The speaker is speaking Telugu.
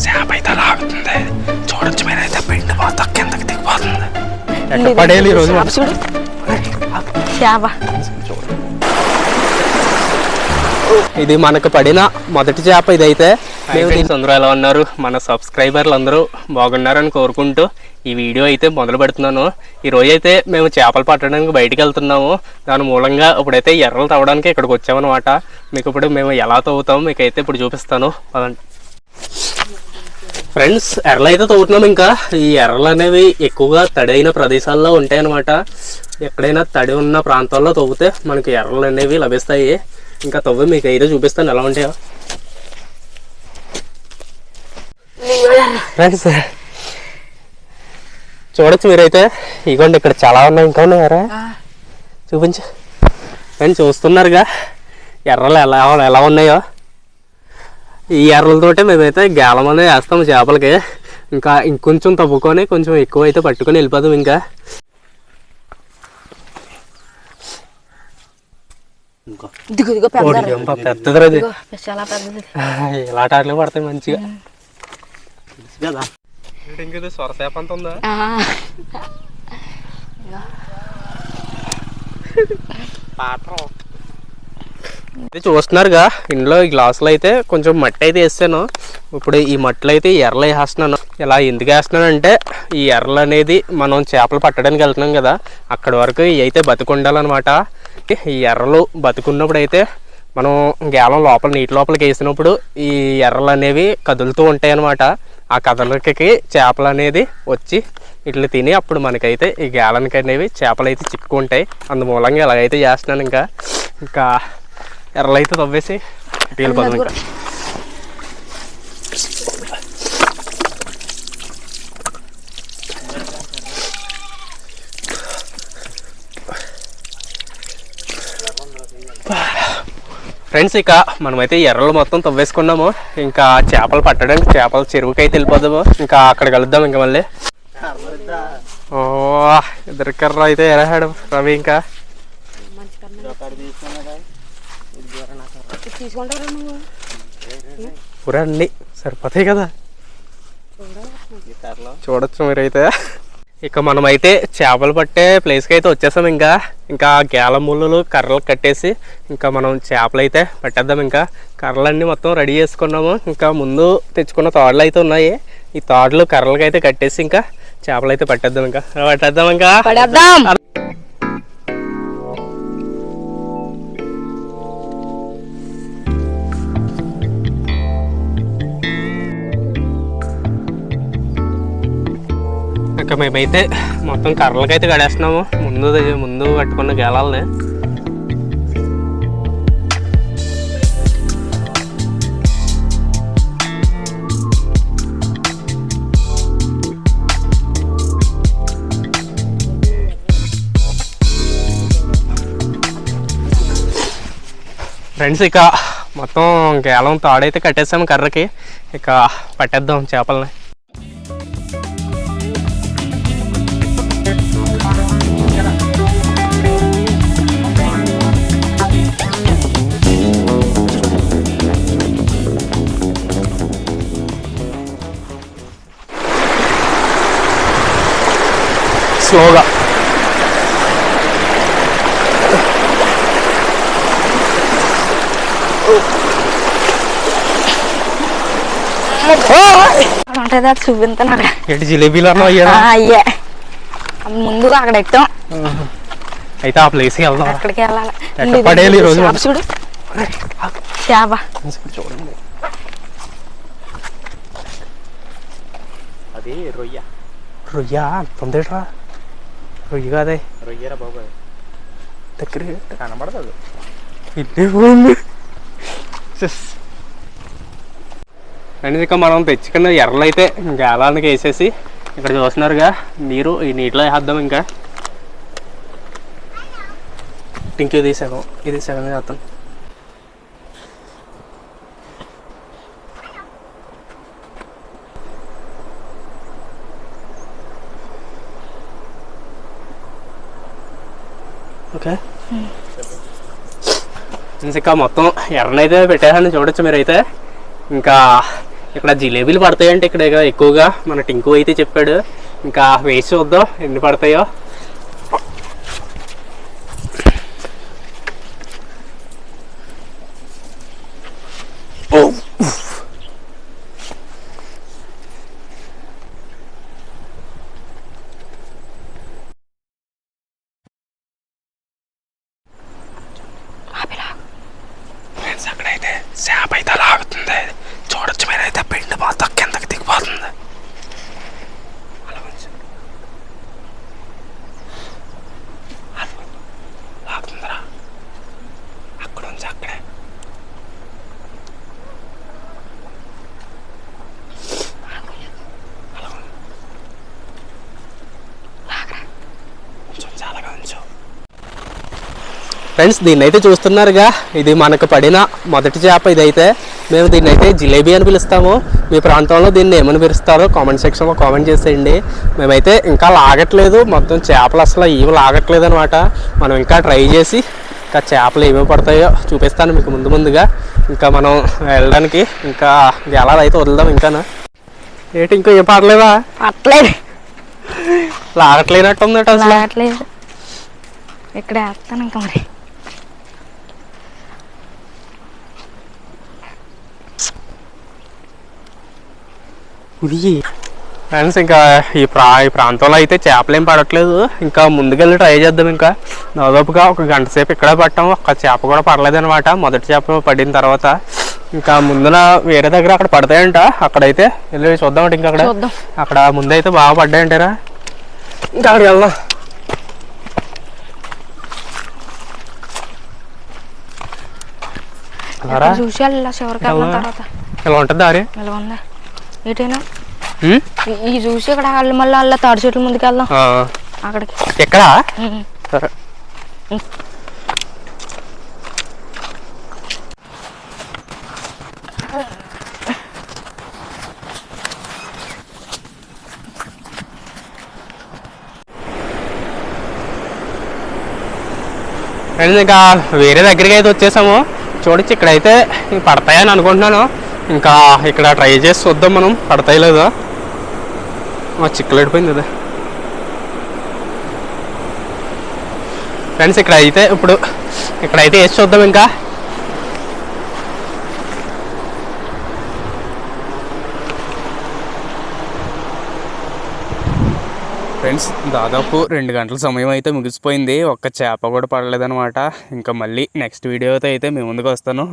చేప అయితే లాగుతుంది చూడొచ్చు మీరైతే పిండి దిగిపోతుంది. ఇది ఎక్కడ పడేయాలి ఈ రోజు చేప చూడు చేప ఇది మనకు పడిన మొదటి చేప ఇదైతే. ఫ్రెండ్స్ అందరూ ఎలా ఉన్నారు? మన సబ్స్క్రైబర్లు అందరూ బాగున్నారని కోరుకుంటూ ఈ వీడియో అయితే మొదలు పెడుతున్నాను. ఈ రోజు అయితే మేము చేపలు పట్టడానికి బయటికి వెళ్తున్నాము. దాని మూలంగా ఇప్పుడైతే ఎర్రలు తవ్వడానికి ఇక్కడికి వచ్చామన్నమాట. మీకు ఇప్పుడు మేము ఎలా తవ్వుతామో మీకు అయితే ఇప్పుడు చూపిస్తాను. పదండి. ఫ్రెండ్స్ ఎర్రలు అయితే తవ్వుతున్నాం ఇంకా. ఈ ఎర్రలు అనేవి ఎక్కువగా తడి అయిన ప్రదేశాల్లో ఉంటాయి అన్నమాట ఎక్కడైనా తడి ఉన్న ప్రాంతాల్లో తవ్వితే మనకి ఎర్రలు అనేవి లభిస్తాయి. ఇంకా తవ్వి మీకు అయితే చూపిస్తాను ఎలా ఉంటాయో. ఫ్రెండ్స్ చూడొచ్చు మీరైతే. ఇగోండి ఇక్కడ చాలా ఉన్నాయి ఇంకా ఉన్నాయారా చూపించు. ఫ్రెండ్స్ చూస్తున్నారుగా. ఎర్రలు ఎలా ఎలా ఉన్నాయో. ఈ ఎర్రలతోటే మేమైతే గేలం అనేది వేస్తాము చేపలకి. ఇంకా ఇంకొంచెం తవ్వుకొని కొంచెం ఎక్కువ అయితే పట్టుకొని వెళ్ళిపోతాం ఇంకా. పెద్దది ఇలాంటి ఆటలు పడతాయి మంచిగా. కదా. సొరసేప అంత ఉందా? ఆ, ఇది చూస్తున్నారుగా ఇందులో ఈ గ్లాసులు అయితే కొంచెం మట్టి అయితే వేస్తాను ఇప్పుడు ఈ మట్టిలో అయితే ఎర్రలు వేసేస్తున్నాను ఇలా ఎందుకు వేస్తున్నాను అంటే ఈ ఎర్రలు అనేది మనం చేపలు పట్టడానికి వెళ్తున్నాం కదా అక్కడి వరకు ఇవి అయితే బతుకుండాలన్నమాట. ఈ ఎర్రలు బతుకున్నప్పుడు అయితే మనం గేలం లోపల నీటి లోపలికి వేసినప్పుడు ఈ ఎర్రలు అనేవి కదులుతూ ఉంటాయి అన్నమాట ఆ కదలికకి చేపలు అనేది వచ్చి ఇట్లు తిని అప్పుడు మనకైతే ఈ గేలానికి అనేవి చేపలు అయితే చిక్కుకుంటాయి. అందుమూలంగా ఇలాగైతే చేస్తున్నాను ఇంకా. ఇంకా ఎర్రలు అయితే తవ్వేసి వెళ్ళిపోదాం ఇంకా. ఫ్రెండ్స్ ఇక మనమైతే ఎర్రలు మొత్తం తవ్వేసుకున్నాము. ఇంకా చేపలు పట్టడానికి చేపల చెరువుకి అయితే వెళ్ళిపోదాము ఇంకా అక్కడ కలుద్దాం ఇంకా మళ్ళీ. ఓ ఇద్దరు కర్ర అయితే ఎరహాడు రవి ఇంకా. తీసుకుంటారా నువ్వు సరిపోతాయి కదా? చూడొచ్చు మీరైతే. ఇక మనమైతే చేపలు పట్టే ప్లేస్కి అయితే వచ్చేసాం ఇంకా. ఇంకా గేల ముళ్ళు కర్రలు కట్టేసి ఇంకా మనం చేపలు అయితే పట్టేద్దాం ఇంకా. కర్రలన్నీ మొత్తం రెడీ చేసుకున్నాము. ఇంకా ముందు తెచ్చుకున్న తాడులు అయితే ఉన్నాయి. ఈ తాడులు కర్రలకి అయితే కట్టేసి ఇంకా చేపలు అయితే పట్టేద్దాం ఇంకా. పట్టేద్దాం ఇంకా. ఇంకా మేమైతే మొత్తం కర్రలకైతే కడేస్తున్నాము. ముందు ముందు కట్టుకున్న గేలాలని. ఫ్రెండ్స్ ఇక మొత్తం గేలం తాడైతే కట్టేసాము కర్రకి. ఇక పట్టేద్దాం చేపలని. స్లోగా ఉంటుందా? చూపించాను ఏంటి జిలేబీలు అయ్యే? ముందు అక్కడ ఎక్కాం అయితే ఆ ప్లేస్కి వెళ్దాం అక్కడికి వెళ్ళాలి. ఎక్కడ పడేయాలి ఈ రోజు? చేప చూడు. చేప చూడండి అది రొయ్య. రొయ్య తొందరరా రొయ్య కాదే రొయ్యరా బాబు దగ్గర కనబడదు ఇల్లే ఉంది అండ్ ఇక మనం తెచ్చుకున్న ఎర్రలు అయితే గేలానికి వేసేసి ఇక్కడ చూస్తున్నారుగా నీరు ఈ నీటిలో వేద్దాం ఇంకా. ఇంక ఇది సగం ఇది సగం వేస్తాం. ఓకే. ఇంకా మొత్తం ఎర్రనైతే పెట్టేసాను చూడొచ్చు మీరైతే. ఇంకా ఇక్కడ జిలేబీలు పడతాయంటే ఇక్కడ ఇక ఎక్కువగా మన టింకు అయితే చెప్పాడు. ఇంకా వేసి చూద్దాం ఎన్ని పడతాయో ఓ ఫ్రెండ్స్ అక్కడైతే చేప అయితే లాగుతుంది చూడొచ్చు మీరైతే పిండి మొత్తం కిందకి దిగిపోతుంది అలా ఉంచు. అలా ఉంచు. లాగుతుందిరా అక్కడ ఉంచి అక్కడే అలా ఉంచు. కొంచెం చాలాగా ఉంచు ఫ్రెండ్స్ దీన్ని అయితే చూస్తున్నారుగా. ఇది మనకు పడిన మొదటి చేప ఇదైతే. మేము దీన్ని అయితే జిలేబీ అని పిలుస్తాము. మీ ప్రాంతంలో దీన్ని ఏమని పిలుస్తారో కామెంట్ సెక్షన్లో కామెంట్ చేసేయండి. మేమైతే ఇంకా లాగట్లేదు. మొత్తం చేపలు అసలు ఏమి లాగట్లేదు అనమాట మనం ఇంకా ట్రై చేసి ఇంకా చేపలు ఏమేమి పడతాయో చూపిస్తాను మీకు ముందు ముందుగా. ఇంకా మనం వెళ్ళడానికి ఇంకా గెలాలు అయితే వదులుదాం ఇంకానా. ఏంటి ఇంకా ఏం పడలేదా? అట్లేదు లాగట్లేనట్టుందట అసలు. రావట్లేదు ఇక్కడ వేస్తాను ఇంకా మరి? ఉయ్యి ఫ్రెండ్స్ ఇంకా ఈ ప్రా ఈ ప్రాంతంలో అయితే చేపలు ఏం పడట్లేదు. ఇంకా ముందుకెళ్ళి ట్రై చేద్దాం ఇంకా. దాదాపుగా ఒక గంట సేపు ఇక్కడే పట్టాం. ఒక్క చేప కూడా పడలేదన్నమాట. మొదటి చేప పడిన తర్వాత. ఇంకా ముందున వేరే దగ్గర అక్కడ పడతాయంట. అక్కడైతే వెళ్ళి చూద్దామంటే ఇంకా అక్కడ చూద్దాం. అక్కడ ముందైతే బాగా పడ్డాయంటారా. ఇంకా అక్కడికి వెళ్దాం. ఎలా? ఉంటుంది దారి? ఉంది ఏటైనా? ఈ- చూసి ఇక్కడ వాళ్ళు మళ్ళీ అలా తాడి చెట్ల ముందుకు వెళ్దాం అక్కడికి. ఎక్కడా. సరే. ఇంకా వేరే దగ్గరికి అయితే వచ్చేసాము. చూడొచ్చు ఇక్కడైతే పడతాయని అనుకుంటున్నాను. ఇంకా ఇక్కడ ట్రై చేసి చూద్దాం మనం. పడతాయి లేదా? చిక్కులు పడిపోయింది అదే. ఫ్రెండ్స్ ఇక్కడ అయితే ఇప్పుడు ఇక్కడైతే వేసి చూద్దాం ఇంకా. ఫ్రెండ్స్ దాదాపు రెండు గంటల సమయం అయితే ముగిసిపోయింది. ఒక్క చేప కూడా పడలేదనమాట ఇంకా మళ్ళీ నెక్స్ట్ వీడియోతో అయితే మేము ముందుకు వస్తాను.